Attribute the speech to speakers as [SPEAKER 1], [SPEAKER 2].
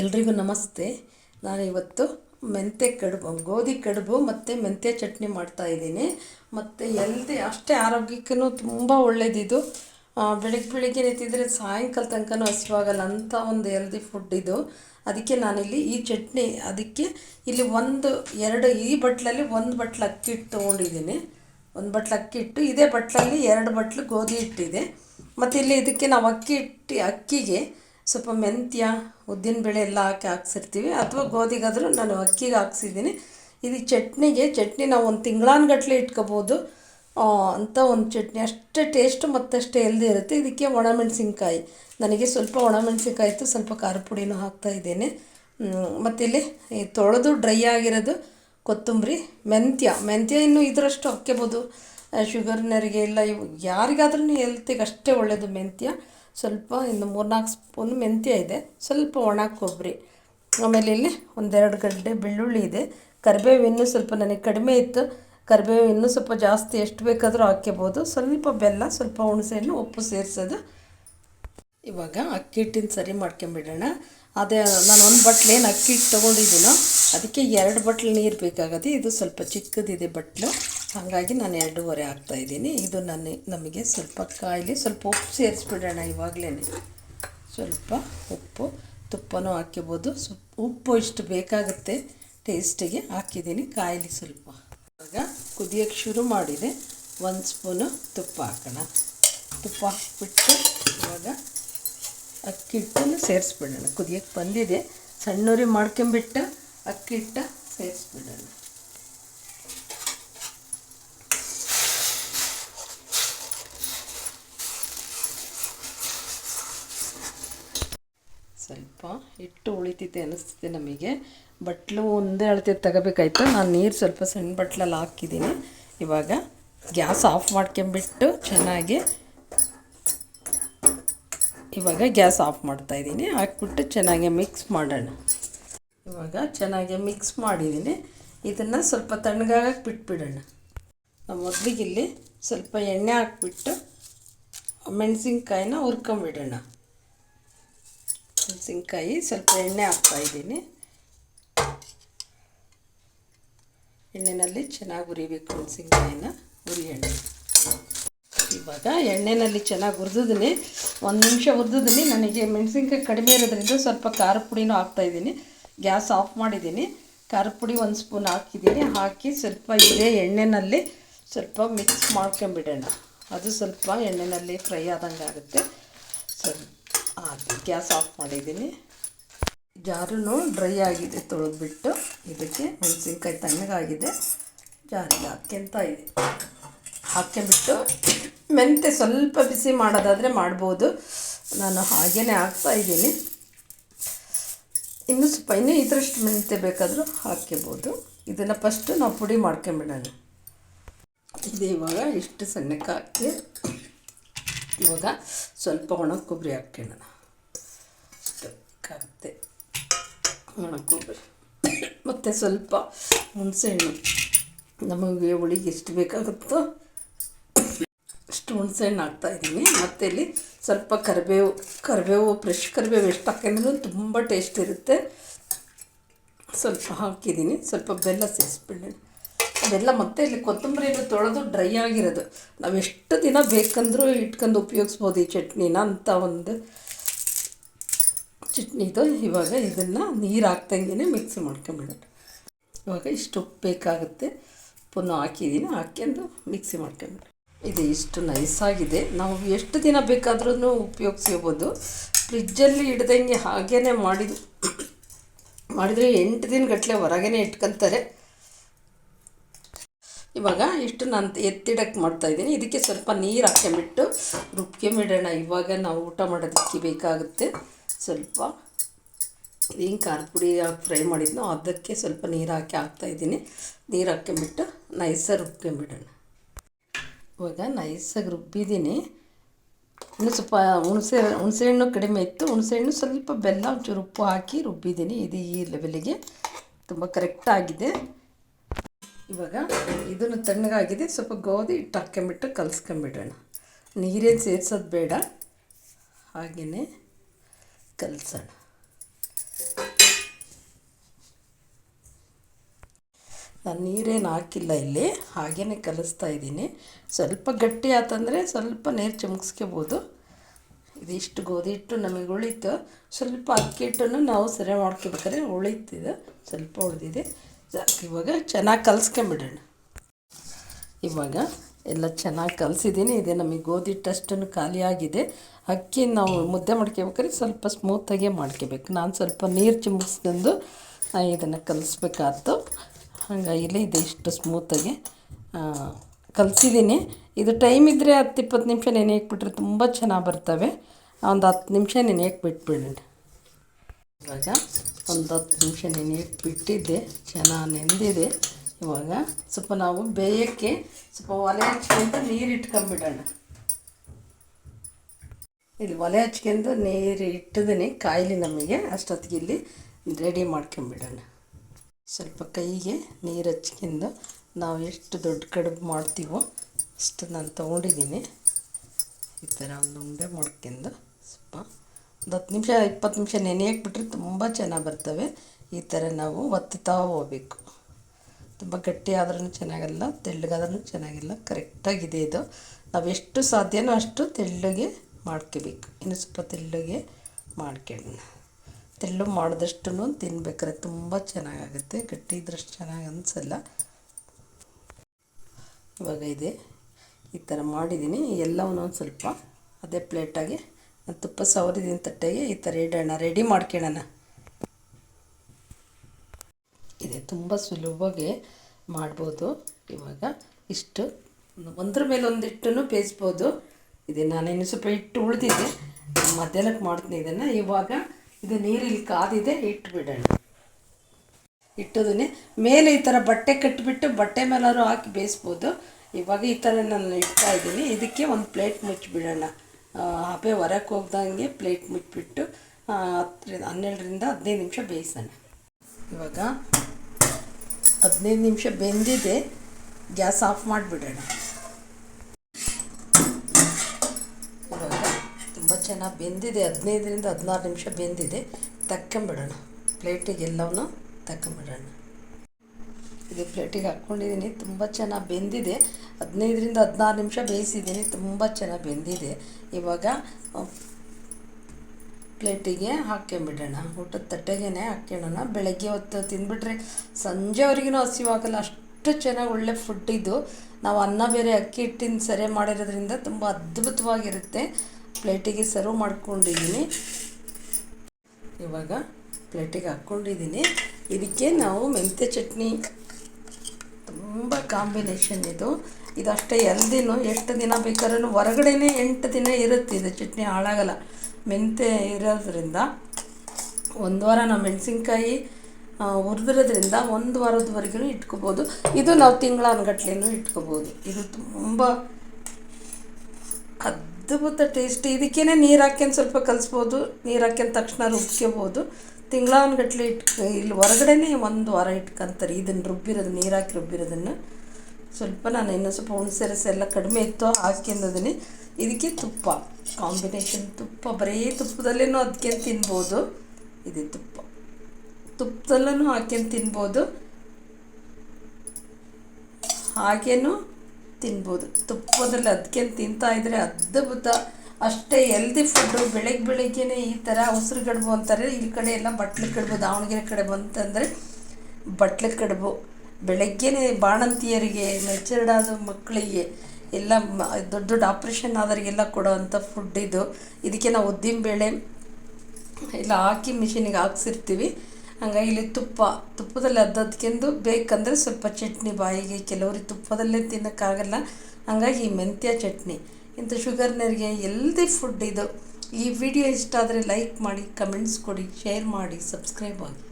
[SPEAKER 1] ಎಲ್ರಿಗೂ ನಮಸ್ತೆ. ನಾನು ಇವತ್ತು ಮೆಂತ್ಯ ಕಡುಬು, ಗೋಧಿ ಕಡುಬು ಮತ್ತು ಮೆಂತ್ಯ ಚಟ್ನಿ ಮಾಡ್ತಾ ಇದ್ದೀನಿ. ಮತ್ತು ಎಲ್ದಿ ಅಷ್ಟೇ ಆರೋಗ್ಯಕ್ಕೂ ತುಂಬ ಒಳ್ಳೇದಿದು. ಬೆಳಿಗ್ಗೆ ಬೆಳಿಗ್ಗೆ ನಿಂತಿದ್ರೆ ಸಾಯಂಕಾಲ ತನಕನೂ ಹಸಿವಾಗಲ್ಲ ಅಂಥ ಒಂದು ಎಲ್ದಿ ಫುಡ್ ಇದು. ಅದಕ್ಕೆ ನಾನಿಲ್ಲಿ ಈ ಚಟ್ನಿ, ಅದಕ್ಕೆ ಇಲ್ಲಿ ಒಂದು, ಎರಡು, ಈ ಬಟ್ಲಲ್ಲಿ ಒಂದು ಬಟ್ಲು ಅಕ್ಕಿ ಹಿಟ್ಟು ತೊಗೊಂಡಿದ್ದೀನಿ. ಒಂದು ಬಟ್ಲು ಅಕ್ಕಿ ಹಿಟ್ಟು, ಇದೇ ಬಟ್ಲಲ್ಲಿ ಎರಡು ಬಟ್ಲು ಗೋಧಿ ಹಿಟ್ಟಿದೆ. ಮತ್ತು ಇಲ್ಲಿ ಇದಕ್ಕೆ ನಾವು ಅಕ್ಕಿ ಇಟ್ಟು ಅಕ್ಕಿಗೆ ಸ್ವಲ್ಪ ಮೆಂತ್ಯ ಉದ್ದಿನಬೇಳೆ ಎಲ್ಲ ಹಾಕಿ ಹಾಕ್ಸಿರ್ತೀವಿ. ಅಥವಾ ಗೋಧಿಗಾದರೂ ನಾನು ಅಕ್ಕಿಗೆ ಹಾಕ್ಸಿದ್ದೀನಿ. ಇದು ಚಟ್ನಿಗೆ, ಚಟ್ನಿ ನಾವು ಒಂದು ತಿಂಗಳಾನ್ಗಟ್ಲೆ ಇಟ್ಕೋಬೋದು. ಅಂತ ಒಂದು ಚಟ್ನಿ. ಅಷ್ಟೇ ಟೇಸ್ಟು ಮತ್ತಷ್ಟೇ ಹೆಲ್ದಿ ಇರುತ್ತೆ. ಇದಕ್ಕೆ ಒಣಮೆಣಸಿನ್ಕಾಯಿ. ನನಗೆ ಸ್ವಲ್ಪ ಒಣಮೆಣಸಿನ್ಕಾಯಿ ಇತ್ತು, ಸ್ವಲ್ಪ ಖಾರ ಪುಡಿನೂ ಹಾಕ್ತಾಯಿದ್ದೇನೆ ಮತ್ತು ಇಲ್ಲಿ ತೊಳೆದು ಡ್ರೈ ಆಗಿರೋದು ಕೊತ್ತಂಬರಿ, ಮೆಂತ್ಯ. ಮೆಂತ್ಯ ಇನ್ನೂ ಇದರಷ್ಟು ಹಾಕ್ಕೋಬೋದು. ಶುಗರ್ನರಿಗೆ ಇಲ್ಲ ಇವು ಯಾರಿಗಾದ್ರೂ ಹೆಲ್ತಿಗೆ ಅಷ್ಟೇ ಒಳ್ಳೆಯದು ಮೆಂತ್ಯ. ಸ್ವಲ್ಪ ಇನ್ನು ಮೂರ್ನಾಲ್ಕು ಸ್ಪೂನ್ ಮೆಂತ್ಯ ಇದೆ. ಸ್ವಲ್ಪ ಒಣ ಕೊಬ್ಬರಿ. ಆಮೇಲೆ ಇಲ್ಲಿ ಒಂದೆರಡು ಗಡ್ಡೆ ಬೆಳ್ಳುಳ್ಳಿ ಇದೆ. ಕರಿಬೇವು ಇನ್ನೂ ಸ್ವಲ್ಪ ನನಗೆ ಕಡಿಮೆ ಇತ್ತು. ಕರಿಬೇವು ಇನ್ನೂ ಸ್ವಲ್ಪ ಜಾಸ್ತಿ ಎಷ್ಟು ಬೇಕಾದರೂ ಹಾಕ್ಕೋಬೋದು ಸ್ವಲ್ಪ ಬೆಲ್ಲ, ಸ್ವಲ್ಪ ಹುಣಸೆಹಣ್ಣು, ಉಪ್ಪು ಸೇರಿಸೋದು. ಇವಾಗ ಅಕ್ಕಿ ಹಿಟ್ಟಿನ ಸರಿ ಮಾಡ್ಕೊಂಬಿಡೋಣ. ಅದೇ ನಾನು ಒಂದು ಬಟ್ಲು ಏನು ಅಕ್ಕಿ ಹಿಟ್ಟು ತೊಗೊಂಡಿದ್ದೀನೋ, ಅದಕ್ಕೆ ಎರಡು ಬಟ್ಲು ನೀರು ಬೇಕಾಗತ್ತೆ. ಇದು ಸ್ವಲ್ಪ ಚಿಕ್ಕದಿದೆ ಬಟ್ಲು. ಹಾಗಾಗಿ ನಾನು ಎರಡೂವರೆ ಹಾಕ್ತಾಯಿದ್ದೀನಿ ಇದು ನನ್ನ, ನಮಗೆ ಸ್ವಲ್ಪ ಕಾಯಿಲೆ ಸ್ವಲ್ಪ ಉಪ್ಪು ಸೇರಿಸ್ಬಿಡೋಣ ಇವಾಗಲೇ ಸ್ವಲ್ಪ ಉಪ್ಪು, ತುಪ್ಪನೂ ಹಾಕಿಬೋದು ಉಪ್ಪು ಇಷ್ಟು ಬೇಕಾಗುತ್ತೆ ಟೇಸ್ಟಿಗೆ. ಹಾಕಿದ್ದೀನಿ ಕಾಯಿಲೆ ಸ್ವಲ್ಪ. ಇವಾಗ ಕುದಿಯೋಕ್ಕೆ ಶುರು ಮಾಡಿದೆ. ಒಂದು ಸ್ಪೂನು ತುಪ್ಪ ಹಾಕೋಣ. ತುಪ್ಪ ಹಾಕ್ಬಿಟ್ಟು ಇವಾಗ ಅಕ್ಕಿ ಹಿಟ್ಟನ್ನು ಸೇರಿಸ್ಬಿಡೋಣ. ಕುದಿಯೋಕ್ಕೆ ಬಂದಿದೆ. ಸಣ್ಣೂರಿ ಮಾಡ್ಕೊಂಬಿಟ್ಟು ಅಕ್ಕಿ ಹಿಟ್ಟ ಸೇರಿಸ್ಬಿಡೋಣ ಸ್ವಲ್ಪ ಹಿಟ್ಟು ಉಳಿತೈತೆ ಅನ್ನಿಸ್ತೈತೆ ನಮಗೆ. ಬಟ್ಲು ಒಂದೇ ಅಳತೆ ತಗೋಬೇಕಾಯ್ತು. ನಾನು ನೀರು ಸ್ವಲ್ಪ ಸಣ್ಣ ಬಟ್ಲಲ್ಲಿ ಹಾಕಿದ್ದೀನಿ. ಇವಾಗ ಗ್ಯಾಸ್ ಆಫ್ ಮಾಡ್ಕೊಂಬಿಟ್ಟು ಚೆನ್ನಾಗಿ ಇವಾಗ ಗ್ಯಾಸ್ ಆಫ್ ಮಾಡ್ತಾಯಿದ್ದೀನಿ ಹಾಕ್ಬಿಟ್ಟು ಚೆನ್ನಾಗಿ ಮಿಕ್ಸ್ ಮಾಡೋಣ. ಇವಾಗ ಚೆನ್ನಾಗಿ ಮಿಕ್ಸ್ ಮಾಡಿದ್ದೀನಿ. ಇದನ್ನು ಸ್ವಲ್ಪ ತಣ್ಣಗಾಗಕ್ಕೆ ಬಿಟ್ಬಿಡೋಣ. ಮೊದಲಿಗೆ ಇಲ್ಲಿ ಸ್ವಲ್ಪ ಎಣ್ಣೆ ಹಾಕ್ಬಿಟ್ಟು ಮೆಣಸಿನ್ಕಾಯಿನ ಹುರ್ಕೊಂಬಿಡೋಣ. ಮೆಣಸಿನ್ಕಾಯಿ ಸ್ವಲ್ಪ ಎಣ್ಣೆ ಹಾಕ್ತಾಯಿದ್ದೀನಿ ಎಣ್ಣೆಯಲ್ಲಿ ಚೆನ್ನಾಗಿ ಹುರಿಬೇಕು ಮೆಣಸಿನ್ಕಾಯಿನ ಹುರಿಯೋಣ ಇವಾಗ ಎಣ್ಣೆಯಲ್ಲಿ ಚೆನ್ನಾಗಿ ಹುರಿದಿದ್ದೀನಿ. ಒಂದು ನಿಮಿಷ ಹುರಿದಿದ್ದೀನಿ. ನನಗೆ ಮೆಣಸಿನ್ಕಾಯಿ ಕಡಿಮೆ ಇರೋದ್ರಿಂದ ಸ್ವಲ್ಪ ಖಾರ ಪುಡಿನೂ ಹಾಕ್ತಾಯಿದ್ದೀನಿ ಗ್ಯಾಸ್ ಆಫ್ ಮಾಡಿದ್ದೀನಿ. ಖಾರ ಪುಡಿ ಒಂದು ಸ್ಪೂನ್ ಹಾಕಿದ್ದೀನಿ. ಹಾಕಿ ಸ್ವಲ್ಪ ಇದೇ ಎಣ್ಣೆಯಲ್ಲಿ ಸ್ವಲ್ಪ ಮಿಕ್ಸ್ ಮಾಡ್ಕೊಂಬಿಡೋಣ. ಅದು ಸ್ವಲ್ಪ ಎಣ್ಣೆಯಲ್ಲಿ ಫ್ರೈ ಆದಂಗೆ ಆಗುತ್ತೆ ಸ್ವಲ್ಪ ಹಾಕಿ. ಗ್ಯಾಸ್ ಆಫ್ ಮಾಡಿದ್ದೀನಿ. ಜಾರೂ ಡ್ರೈ ಆಗಿದೆ, ತೊಳೆದ್ಬಿಟ್ಟು ಇದಕ್ಕೆ ಮೆಣಸಿನ್ಕಾಯಿ ತಣ್ಣಗಾಗಿದೆ ಜಾರಿಗೆ ಹಾಕ್ಯಂತ ಇದೆ. ಹಾಕ್ಕೊಂಬಿಟ್ಟು ಮೆಂತೆ ಸ್ವಲ್ಪ ಬಿಸಿ ಮಾಡೋದಾದರೆ ಮಾಡ್ಬೋದು. ನಾನು ಹಾಗೇ ಹಾಕ್ತಾಯಿದ್ದೀನಿ ಇನ್ನೂ ಸ್ವಲ್ಪ, ಇನ್ನೂ ಇದರಷ್ಟು ಮೆಂತೆ ಬೇಕಾದರೂ ಹಾಕ್ಕೋಬೋದು. ಇದನ್ನು ಫಸ್ಟು ನಾವು ಪುಡಿ ಮಾಡ್ಕೊಂಬಿಡೋಣ. ಇದು ಇವಾಗ ಇಷ್ಟು ಸಣ್ಣಕ್ಕೆ ಹಾಕಿ ಇವಾಗ ಸ್ವಲ್ಪ ಒಣ ಕೊಬ್ಬರಿ ಹಾಕ್ಕೊಳ್ಳೋಣ. ಕತ್ತೆ ಒಣ ಕೊಬ್ಬರಿ. ಮತ್ತು ಸ್ವಲ್ಪ ಹುಣಸೆಹಣ್ಣು. ನಮಗೆ ಹುಳಿಗೆ ಎಷ್ಟು ಬೇಕಾಗುತ್ತೋ ಅಷ್ಟು ಹುಣಸೆಹಣ್ಣು ಹಾಕ್ತಾಯಿದ್ದೀನಿ ಮತ್ತು ಇಲ್ಲಿ ಸ್ವಲ್ಪ ಕರಿಬೇವು ಕರಿಬೇವು, ಫ್ರೆಶ್ ಕರಿಬೇವು ಎಷ್ಟು ಹಾಕಿದ್ರೂ ತುಂಬ ಟೇಸ್ಟ್ ಇರುತ್ತೆ. ಸ್ವಲ್ಪ ಹಾಕಿದ್ದೀನಿ. ಸ್ವಲ್ಪ ಬೆಲ್ಲ ಸೇರಿಸ್ಬಿಡೋಣ ಬೆಲ್ಲ ಮತ್ತೆ ಇಲ್ಲಿ ಕೊತ್ತಂಬರಿಯನ್ನು ತೊಳೆದು ಡ್ರೈ ಆಗಿರೋದು. ನಾವು ಎಷ್ಟು ದಿನ ಬೇಕಂದ್ರೂ ಇಟ್ಕೊಂಡು ಉಪಯೋಗಿಸ್ಬೋದು ಈ ಚಟ್ನಿನ ಅಂತ ಒಂದು ಚಟ್ನಿದು ಇವಾಗ ಇದನ್ನು ನೀರು ಹಾಕ್ದಂಗೆ ಮಿಕ್ಸಿ ಮಾಡ್ಕೊಂಬಿಡೋಣ ಇವಾಗ ಇಷ್ಟು ಉಪ್ಪು ಬೇಕಾಗುತ್ತೆ. ಉಪ್ಪನ್ನು ಹಾಕಿದ್ದೀನಿ ಹಾಕ್ಕೊಂಡು ಮಿಕ್ಸಿ ಮಾಡ್ಕೊಂಬಿಡ. ಇದು ಇಷ್ಟು ನೈಸಾಗಿದೆ ನಾವು ಎಷ್ಟು ದಿನ ಬೇಕಾದ್ರೂ ಉಪಯೋಗಿಸ್ಬೋದು ಫ್ರಿಜ್ಜಲ್ಲಿ ಇಡ್ದಂಗೆ ಹಾಗೇ ಮಾಡಿದ್ದು. ಮಾಡಿದರೆ ಎಂಟು ದಿನಗಟ್ಟಲೆ ಹೊರಗೇ ಇಟ್ಕೊತಾರೆ. ಇವಾಗ ಇಷ್ಟು ನಾನು ಎತ್ತಿಡಕ್ಕೆ ಮಾಡ್ತಾಯಿದ್ದೀನಿ ಇದಕ್ಕೆ ಸ್ವಲ್ಪ ನೀರು ಹಾಕ್ಕೊಂಬಿಟ್ಟು ರುಬ್ಕೊಂಬಿಡೋಣ ಇವಾಗ ನಾವು ಊಟ ಮಾಡೋದಕ್ಕೆ ಬೇಕಾಗುತ್ತೆ. ಸ್ವಲ್ಪ ಏನು ಖಾರದ ಪುಡಿ ಫ್ರೈ ಮಾಡಿದ್ನೋ ಅದಕ್ಕೆ ಸ್ವಲ್ಪ ನೀರು ಹಾಕಿ ಹಾಕ್ತಾಯಿದ್ದೀನಿ ನೀರು ಹಾಕ್ಕೊಂಬಿಟ್ಟು ನೈಸಾಗಿ ರುಬ್ಕೊಂಬಿಡೋಣ ಇವಾಗ ನೈಸಾಗಿ ರುಬ್ಬಿದ್ದೀನಿ. ಇನ್ನು ಸ್ವಲ್ಪ ಹುಣಸೆ ಹುಣಸೆಹಣ್ಣು ಕಡಿಮೆ ಇತ್ತು. ಹುಣಸೆಹಣ್ಣು ಸ್ವಲ್ಪ ಬೆಲ್ಲ ಒಂಚೂರು ಉಪ್ಪು ಹಾಕಿ ರುಬ್ಬಿದ್ದೀನಿ. ಇದು ಈ ಲೆವೆಲಿಗೆ ತುಂಬ ಕರೆಕ್ಟಾಗಿದೆ ಇವಾಗ ಇದನ್ನು ತಣ್ಣಗಾಗಿದೆ, ಸ್ವಲ್ಪ ಗೋಧಿ ಹಿಟ್ಟು ಹಾಕ್ಕೊಂಬಿಟ್ಟು ಕಲಸ್ಕೊಂಬಿಡೋಣ. ನೀರೇನು ಸೇರ್ಸೋದು ಬೇಡ ಹಾಗೆಯೇ ಕಲಸೋಣ. ನಾನು ನೀರೇನು ಹಾಕಿಲ್ಲ ಇಲ್ಲಿ ಹಾಗೇ ಕಲಿಸ್ತಾ ಇದ್ದೀನಿ. ಸ್ವಲ್ಪ ಗಟ್ಟಿ ಆತಂದರೆ ಸ್ವಲ್ಪ ನೀರು ಚುಮ್ಸ್ಕೋಬೋದು. ಇದಿಷ್ಟು ಗೋಧಿ ಹಿಟ್ಟು ನಮಗೆ ಉಳಿತು. ಸ್ವಲ್ಪ ಅಕ್ಕಿ ಹಿಟ್ಟನ್ನು ನಾವು ಸರಿ ಮಾಡ್ಕೋಬೇಕಾದ್ರೆ ಉಳಿತಿದೆ, ಸ್ವಲ್ಪ ಉಳಿದಿದೆ. ಇವಾಗ ಚೆನ್ನಾಗಿ ಕಲಿಸ್ಕೊಂಬಿಡೋಣ. ಇವಾಗ ಎಲ್ಲ ಚೆನ್ನಾಗಿ ಕಲಿಸಿದ್ದೀನಿ. ಇದೆ ನಮಗೆ ಗೋಧಿ ಟಸ್ಟನ್ನು ಖಾಲಿಯಾಗಿದೆ. ಅಕ್ಕಿ ನಾವು ಮುದ್ದೆ ಮಾಡ್ಕೋಬೇಕಾದ್ರೆ ಸ್ವಲ್ಪ ಸ್ಮೂತಾಗೆ ಮಾಡ್ಕೋಬೇಕು. ನಾನು ಸ್ವಲ್ಪ ನೀರು ಚಿಮ್ಮಿಸ್ಕೊಂಡು ಇದನ್ನು ಕಲಿಸ್ಬೇಕಾಯ್ತು ಹಾಗಾಗಿ ಇದು ಇಷ್ಟು ಸ್ಮೂತಾಗೆ ಕಲಿಸಿದ್ದೀನಿ. ಇದು ಟೈಮ್ ಇದ್ದರೆ ಹತ್ತು ಇಪ್ಪತ್ತು ನಿಮಿಷ ನೆನೆ ಹಾಕ್ಬಿಟ್ರೆ ತುಂಬ ಚೆನ್ನಾಗಿ ಬರ್ತವೆ. ಒಂದು ಹತ್ತು ನಿಮಿಷ ನೆನೆಯಕ್ಕೆ ಬಿಟ್ಬಿಡೋಣ ಇವಾಗ ಒಂದು ಹತ್ತು ನಿಮಿಷ ನೆನೆ ಬಿಟ್ಟಿದ್ದೆ ಚೆನ್ನಾಗಿ ನೆಂದಿದೆ. ಇವಾಗ ಸ್ವಲ್ಪ ನಾವು ಬೇಯಕ್ಕೆ ಸ್ವಲ್ಪ ಒಲೆ ಹಚ್ಕೊಂಡು ನೀರು ಇಟ್ಕೊಂಬಿಡೋಣ ಇಲ್ಲಿ ಒಲೆ ಹಚ್ಕೊಂಡು ನೀರು ಇಟ್ಟಿದ್ದೀನಿ ಕಾಯಿಲೆ ನಮಗೆ ಅಷ್ಟೊತ್ತಿಗೆ ಇಲ್ಲಿ ರೆಡಿ ಮಾಡ್ಕೊಂಬಿಡೋಣ ಸ್ವಲ್ಪ ಕೈಗೆ ನೀರು ಹಚ್ಕೊಂಡು ನಾವು ಎಷ್ಟು ದೊಡ್ಡ ಕಡುಬು ಮಾಡ್ತೀವೋ ಅಷ್ಟು ನಾನು ತೊಗೊಂಡಿದ್ದೀನಿ ಈ ಥರ ಒಂದು ಉಂಡೆ ಮಾಡ್ಕೊಂಡು ಸ್ವಲ್ಪ ಒಂದು ಹತ್ತು ನಿಮಿಷ, ಇಪ್ಪತ್ತು ನಿಮಿಷ ನೆನೆ ಬಿಟ್ಟರೆ ತುಂಬ ಚೆನ್ನಾಗಿ ಬರ್ತವೆ. ಈ ಥರ ನಾವು ಒತ್ತುತ್ತಾ ಹೋಗ್ಬೇಕು. ತುಂಬ ಗಟ್ಟಿ ಆದ್ರೂ ಚೆನ್ನಾಗಲ್ಲ, ತೆಳ್ಳಗಾದ್ರೂ ಚೆನ್ನಾಗಿಲ್ಲ, ಕರೆಕ್ಟಾಗಿದೆ ಇದು. ನಾವು ಎಷ್ಟು ಸಾಧ್ಯನೋ ಅಷ್ಟು ತೆಳ್ಳಗೆ ಮಾಡ್ಕೋಬೇಕು. ಇನ್ನು ಸ್ವಲ್ಪ ತೆಳ್ಳಗೆ ಮಾಡ್ಕೊಳ್ಳೋಣ. ತೆಳ್ಳು ಮಾಡಿದಷ್ಟು ತಿನ್ಬೇಕಾದ್ರೆ ತುಂಬ ಚೆನ್ನಾಗಾಗುತ್ತೆ. ಗಟ್ಟಿ ಇದ್ರಷ್ಟು ಚೆನ್ನಾಗಿ ಅನಿಸಲ್ಲ. ಇವಾಗ ಇದೆ. ಈ ಥರ ಮಾಡಿದ್ದೀನಿ. ಎಲ್ಲವನ್ನೂ ಸ್ವಲ್ಪ ಅದೇ ಪ್ಲೇಟಾಗಿ ತುಪ್ಪ ಸವರಿದಿನ ತಟ್ಟೆಗೆ, ಈ ಥರ ಇಡೋಣ ರೆಡಿ ಮಾಡ್ಕೊಳ್ಳೋಣ ಇದೆ, ತುಂಬ ಸುಲಭವಾಗಿ ಮಾಡ್ಬೋದು. ಇವಾಗ ಇಷ್ಟು, ಒಂದ್ರ ಮೇಲೆ ಒಂದು ಹಿಟ್ಟನ್ನು ಬೇಯಿಸ್ಬೋದು. ಇದೆ ನಾನೇನು ಸ್ವಲ್ಪ ಹಿಟ್ಟು ಉಳಿದಿದೆ. ಮಧ್ಯಾಹ್ನಕ್ಕೆ ಮಾಡ್ತೀನಿ ಇದನ್ನು. ಇವಾಗ ಇದು ನೀರಿಲ್ಲಿ ಕಾದಿದೆ ಇಟ್ಟು ಬಿಡೋಣ. ಇಟ್ಟೋದನ್ನೇ ಮೇಲೆ ಈ ಥರ ಬಟ್ಟೆ ಕಟ್ಟಿಬಿಟ್ಟು ಬಟ್ಟೆ ಮೇಲಾದ್ರು ಹಾಕಿ ಬೇಯಿಸ್ಬೋದು. ಇವಾಗ ಈ ಥರ ನಾನು ಇಡ್ತಾ ಇದ್ದೀನಿ. ಇದಕ್ಕೆ ಒಂದು ಪ್ಲೇಟ್ ಮುಚ್ಚಿಬಿಡೋಣ ಹಬೆ ಹೊರಕ್ಕೆ ಹೋಗ್ದಂಗೆ ಪ್ಲೇಟ್ ಮುಚ್ಚಿಬಿಟ್ಟು ಹತ್ತರಿಂದ ಹನ್ನೆರಡರಿಂದ ಹದಿನೈದು ನಿಮಿಷ ಬೇಯಿಸೋಣ. ಇವಾಗ ಹದಿನೈದು ನಿಮಿಷ ಬೆಂದಿದೆ, ಗ್ಯಾಸ್ ಆಫ್ ಮಾಡಿಬಿಡೋಣ. ಇವಾಗ ತುಂಬ ಚೆನ್ನಾಗಿ ಬೆಂದಿದೆ, ಹದಿನೈದರಿಂದ ಹದಿನಾರು ನಿಮಿಷ ಬೆಂದಿದೆ. ತಕ್ಕೊಂಬಿಡೋಣ. ಪ್ಲೇಟಿಗೆ ತಕ್ಕಂಬಿಡೋಣ ತಕ್ಕೊಂಬಿಡೋಣ. ಇದು ಪ್ಲೇಟಿಗೆ ಹಾಕ್ಕೊಂಡಿದ್ದೀನಿ ತುಂಬ ಚೆನ್ನಾಗಿ ಬೆಂದಿದೆ. ಹದಿನೈದರಿಂದ ಹದಿನಾರು ನಿಮಿಷ ಬೇಯಿಸಿದ್ದೀನಿ. ತುಂಬ ಚೆನ್ನಾಗಿ ಬೆಂದಿದೆ. ಇವಾಗ ಪ್ಲೇಟಿಗೆ ಹಾಕ್ಕೊಂಬಿಡೋಣ. ಊಟದ ತಟ್ಟೆಗೆ ಹಾಕ್ಕೊಳ್ಳೋಣ. ಬೆಳಗ್ಗೆ ಹೊತ್ತು ತಿಂದುಬಿಟ್ರೆ ಸಂಜೆವರೆಗೂ ಹಸಿವಾಗಲ್ಲ ಅಷ್ಟು ಚೆನ್ನಾಗಿ ಒಳ್ಳೆ ಫುಡ್ ಇದು. ನಾವು ಅನ್ನ ಬೇರೆ ಅಕ್ಕಿ ಹಿಟ್ಟಿನ ಸರಿ ಮಾಡಿರೋದ್ರಿಂದ ತುಂಬ ಅದ್ಭುತವಾಗಿರುತ್ತೆ. ಪ್ಲೇಟಿಗೆ ಸರ್ವ್ ಮಾಡ್ಕೊಂಡಿದ್ದೀನಿ. ಇವಾಗ ಪ್ಲೇಟಿಗೆ ಹಾಕ್ಕೊಂಡಿದ್ದೀನಿ. ಇದಕ್ಕೆ ನಾವು ಮೆಂತ್ಯ ಚಟ್ನಿ. ತುಂಬ ಕಾಂಬಿನೇಷನ್ ಇದು. ಇದಷ್ಟೇ ಎಲ್ದಿನೂ ಎಷ್ಟು ದಿನ ಬೇಕಾದ್ರೂ ಹೊರಗಡೆನೇ ಎಂಟು ದಿನ ಇರುತ್ತೆ ಇದು ಚಟ್ನಿ ಹಾಳಾಗಲ್ಲ. ಮೆಂತ್ಯ ಇರೋದ್ರಿಂದ ಒಂದು ವಾರ ನಾವು ಮೆಣಸಿನ್ಕಾಯಿ ಹುರಿದಿರೋದ್ರಿಂದ ಒಂದು ವಾರದವರೆಗೂ ಇಟ್ಕೋಬೋದು. ಇದು ನಾವು ತಿಂಗಳಾನ್ಗಟ್ಲೆನೂ ಇಟ್ಕೋಬೋದು. ಇದು ತುಂಬ ಅದ್ಭುತ ಟೇಸ್ಟ್. ಇದಕ್ಕೇ ನೀರು ಹಾಕ್ಯಂಡು ಸ್ವಲ್ಪ ಕಲಿಸ್ಬೋದು. ನೀರು ಹಾಕ್ಯಂದು ತಕ್ಷಣ ರುಬ್ಕೋಬೋದು ತಿಂಗಳಾನ್ಗಟ್ಲೆ ಇಟ್ಕ ಇಲ್ಲಿ ಹೊರಗಡೆನೇ ಒಂದು ವಾರ ಇಟ್ಕೊಂತಾರೆ. ಇದನ್ನು ರುಬ್ಬಿರೋದು ನೀರು ಹಾಕಿ ರುಬ್ಬಿರೋದನ್ನು. ಸ್ವಲ್ಪ ನಾನು ಇನ್ನೂ ಸ್ವಲ್ಪ ಹುಣಸೆ ರಸ ಎಲ್ಲ ಕಡಿಮೆ ಇತ್ತು ಹಾಕ್ಯಂದಿದ್ದೀನಿ ಇದಕ್ಕೆ ತುಪ್ಪ. ಕಾಂಬಿನೇಷನ್ ತುಪ್ಪ. ಬರೀ ತುಪ್ಪದಲ್ಲೇನೂ ಅದಕ್ಕೆ ತಿನ್ಬೋದು. ಇದೆ ತುಪ್ಪ. ತುಪ್ಪದಲ್ಲೂ ಹಾಕ್ಯಂಡು ತಿನ್ಬೋದು. ಹಾಗೇನು ತಿನ್ಬೋದು. ತುಪ್ಪದಲ್ಲಿ ಅದಕ್ಕೆ ತಿಂತಾ ಇದ್ರೆ ಅದ್ಭುತ. ಅಷ್ಟೇ ಎಲ್ದಿ ಫುಡ್ಡು ಬೆಳಗ್ಗೆ ಬೆಳಗ್ಗೆನೇ ಈ ಥರ ಉಸಿರು ಕಡುಬು ಅಂತಾರೆ. ಈ ಕಡೆ ಎಲ್ಲ ಬಟ್ಲು ಕಡುಬು, ದಾವಣಗೆರೆ ಕಡೆ ಬಂತಂದರೆ ಬಟ್ಲು ಕಡುಬು. ಬೆಳಗ್ಗೆನೇ ಬಾಣಂತಿಯರಿಗೆ ಮೆಚರ್ಡ್ ಆದ ಮಕ್ಕಳಿಗೆ ಎಲ್ಲ ದೊಡ್ಡ ದೊಡ್ಡ ಆಪ್ರೇಷನ್ ಆದವರಿಗೆಲ್ಲ ಕೊಡೋವಂಥ ಫುಡ್ ಇದು. ಇದಕ್ಕೆ ನಾವು ಉದ್ದಿನ ಬೇಳೆ ಎಲ್ಲ ಹಾಕಿ ಮಿಷಿನಿಗೆ ಹಾಕ್ಸಿರ್ತೀವಿ. ಹಂಗಾಗಿ ಇಲ್ಲಿ ತುಪ್ಪ, ತುಪ್ಪದಲ್ಲಿ ಅದ್ದದ್ಕೆಂದು ಬೇಕಂದರೆ ಸ್ವಲ್ಪ ಚಟ್ನಿ ಬಾಯಿಗೆ ಕೆಲವ್ರಿಗೆ ತುಪ್ಪದಲ್ಲೇ ತಿನ್ನೋಕ್ಕಾಗಲ್ಲ. ಹಂಗಾಗಿ ಈ ಮೆಂತ್ಯ ಚಟ್ನಿ. ಇಂಥ ಶುಗರ್ನರಿಗೆ ಎಲ್ದಿ ಫುಡ್ ಇದು. ಈ ವಿಡಿಯೋ ಇಷ್ಟ ಆದರೆ ಲೈಕ್ ಮಾಡಿ ಕಮೆಂಟ್ಸ್ ಕೊಡಿ ಶೇರ್ ಮಾಡಿ ಸಬ್ಸ್ಕ್ರೈಬ್ ಆಗಿ.